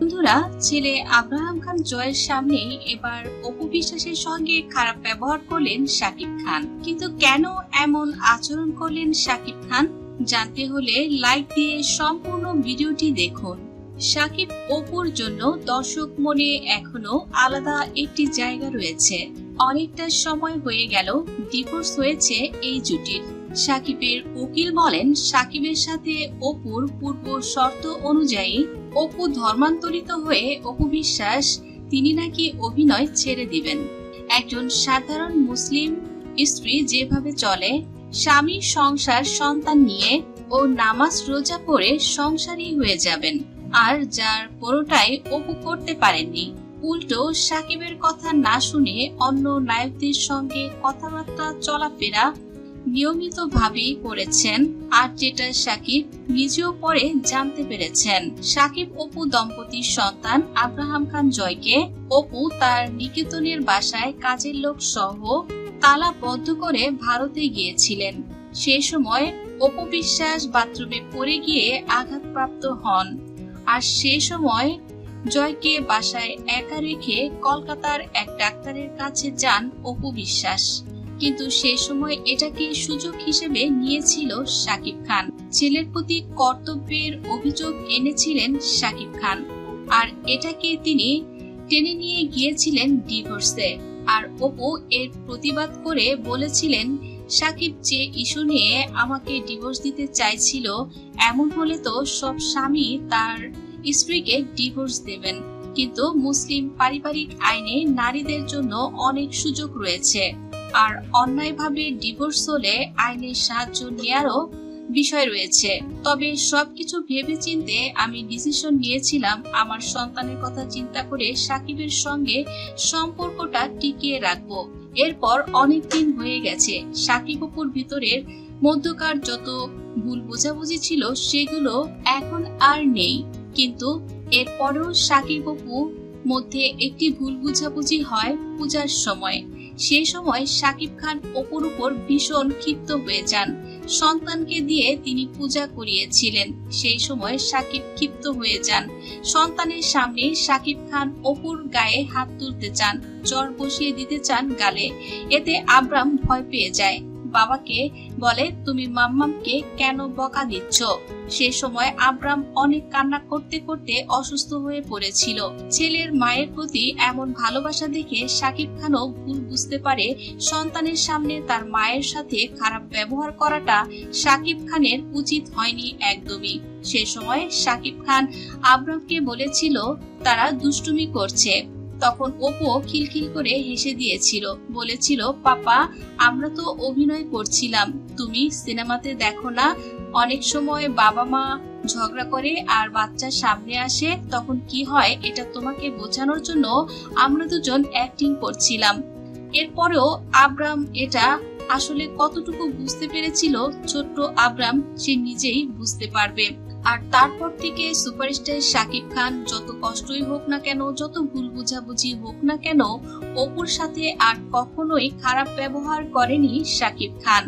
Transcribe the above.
বন্ধুরা, ছেলে আব্রাহাম খান জয়ের সামনে এবার অপু বিশ্বাসের সঙ্গে খারাপ ব্যবহার করলেন শাকিব খান। কিন্তু কেন এমন আচরণ করলেন শাকিব খান? জানতে হলে লাইক দিয়ে সম্পূর্ণ ভিডিওটি দেখুন। শাকিব অপুর জন্য দর্শক মনে এখনও আলাদা একটি জায়গা রয়েছে। অনেকটা সময় হয়ে গেল ডিভোর্স হয়েছে এই জুটির। সাকিবের উকিল বলেন সাকিবের সাথে অপুর পূর্ব শর্ত অনুযায়ী অপু ধর্মান্তরিত হয়ে অপু বিশ্বাস, তিনি নাকি অভিনয় ছেড়ে দিবেন। একজন সাধারণ মুসলিম স্ত্রী যেভাবে চলে, স্বামী সংসার সন্তান নিয়ে ও নামাজ রোজা পড়ে সংসারী হয়ে যাবেন। আর যার কোনোটাই অপু করতে পারেননি, উল্টো সাকিবের কথা না শুনে অন্য নায়কদের সঙ্গে কথাবার্তা, চলাফেরা নিয়মিত ভাবেই করেছেন আর যেটা সাকিব নিজেও পরে জানতে পেরেছেন। সাকিব অপু দম্পতির সন্তান আব্রাহাম খান জয়কে, অপু তার নিকেতনের বাসায় কাজের লোক সহ তালা বদ্ধ করে ভারতে গিয়েছিলেন। সে সময় অপু বিশ্বাস বাথরুমে পড়ে গিয়ে আঘাতপ্রাপ্ত হন। আর সে সময় জয়কে বাসায় একা রেখে কলকাতার এক ডাক্তারের কাছে যান অপু বিশ্বাস। কিন্তু সে সময় এটাকে সুযোগ হিসেবে নিয়েছিল শাকিব খান। ছেলের প্রতি কর্তব্যের অভিযোগ এনেছিলেন শাকিব খান। আর এটাকে তিনি টেনে নিয়ে গিয়েছিলেন ডিভোর্সে। আর অপু এর প্রতিবাদ করে বলেছিলেন সাকিব যে ইস্যু নিয়ে আমাকে ডিভোর্স দিতে চাইছিল, এমন হলে তো সব স্বামী তার স্ত্রীকে ডিভোর্স দেবেন। কিন্তু মুসলিম পারিবারিক আইনে নারীদের জন্য অনেক সুযোগ রয়েছে। আর অন্যায়ভাবে ডিভোর্স হলে আইনের সাহায্য নেয়ারও বিষয় রয়েছে। তবে সবকিছু ভেবে চিনতে আমি ডিসিশন নিয়েছিলাম আমার সন্তানের কথা চিন্তা করে সাকিবের সঙ্গে সম্পর্কটা টিকিয়ে রাখব। এরপর অনেক দিন হয়ে গেছে। সাকিব অপুর ভিতরের মধ্যকার যত ভুল বোঝাবুঝি ছিল সেগুলো এখন আর নেই। কিন্তু এরপরেও সাকিব অপু মধ্যে একটি ভুল বুঝাবুঝি হয় পূজার সময়। সে সময় সাকিব খান অপুর উপর ভীষণ ক্ষিপ্ত হয়ে যান। সন্তানকে দিয়ে তিনি পূজা করিয়েছিলেন। সেই সময় সাকিব ক্ষিপ্ত হয়ে যান। সন্তানের সামনে সাকিব খান অপুর গায়ে হাত তুলতে চান জ্বর বসিয়ে দিতে চান গালে। এতে আব্রাম ভয় পেয়ে যায়। বাবাকে বলে, তুমি মাম্মামকে কেন বকা দিচ্ছ? সে সময় আব্রাম অনেক কান্না করতে করতে অসুস্থ হয়ে পড়েছিল। ছেলের মায়ের প্রতি এমন ভালোবাসা দেখে সাকিব খানও ভুল বুঝতে পারে। সন্তানের সামনে তার মায়ের সাথে খারাপ ব্যবহার করাটা সাকিব খানের উচিত হয়নি একদমই। সে সময় সাকিব খান আব্রামকে বলেছিল, তারা দুষ্টুমি করছে। তখন অপু খিলখিল করে হেসে দিয়েছিল, বলেছিল, পাপা, আমরা তো অভিনয় করছিলাম। তুমি সিনেমাতে দেখো না, অনেক সময় বাবা মা ঝগড়া করে আর বাচ্চা সামনে আসে, তখন কি হয় এটা তোমাকে বোঝানোর জন্য আমরা দুজন অ্যাক্টিং করছিলাম। এরপরেও আব্রাম এটা আসলে কতটুকু বুঝতে পেরেছিল ছোট্ট আব্রাম সে নিজেই বুঝতে পারবে। আর তারপর থেকে সুপারস্টার শাকিব খান যত কষ্টই হোক না কেন, যত ভুল বুঝাবুঝি হোক না কেন, অপুর সাথে আর কখনোই খারাপ ব্যবহার করেনি শাকিব খান।